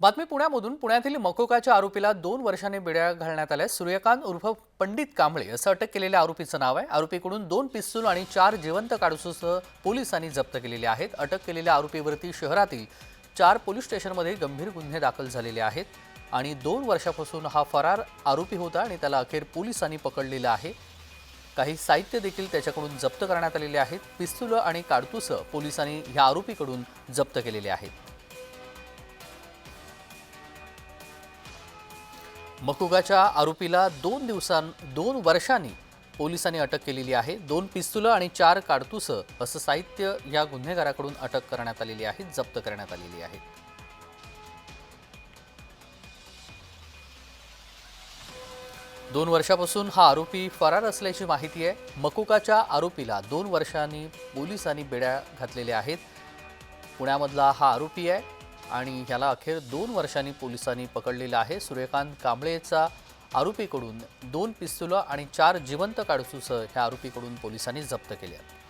बातमी पुण्यामधून. पुण्यातील मकोकाच्या आरोपीला दोन वर्षांनी बिड्या घालण्यात आल्या. सूर्यकांत उर्फ पंडित कांबळे असं अटक केलेल्या आरोपीचं नाव आहे. आरोपीकडून दोन पिस्तूल आणि चार जिवंत काडसूसह पोलिसांनी जप्त केलेले आहेत. अटक केलेल्या आरोपीवरती शहरातील चार पोलीस स्टेशनमध्ये गंभीर गुन्हे दाखल झालेले आहेत आणि दोन वर्षापासून हा फरार आरोपी होता आणि त्याला अखेर पोलिसांनी पकडलेलं आहे. काही साहित्य देखील त्याच्याकडून जप्त करण्यात आलेले आहेत. पिस्तुलं आणि काडतुसं पोलिसांनी ह्या आरोपीकडून जप्त केलेले आहेत. मकुगाच्या आरोपीला दोन दिवसां दोन वर्षांनी पोलिसांनी अटक केलेली आहे. दोन पिस्तुलं आणि चार काडतुसं असं साहित्य या गुन्हेगाराकडून अटक करण्यात आलेली आहे जप्त करण्यात आलेली आहे. दोन वर्षापासून हा आरोपी फरार असल्याची माहिती आहे. मकुकाच्या आरोपीला दोन वर्षांनी पोलिसांनी बेड्या घातलेल्या आहेत. पुण्यामधला हा आरोपी आहे. आणि ह्याला अखेर दोन वर्षांनी पोलिसांनी पकडलेला आहे. सूर्यकांत कांबळेचा आरोपीकडून दोन पिस्तुलं आणि चार जिवंत काडसूसह ह्या आरोपीकडून पोलिसांनी जप्त केले आहेत.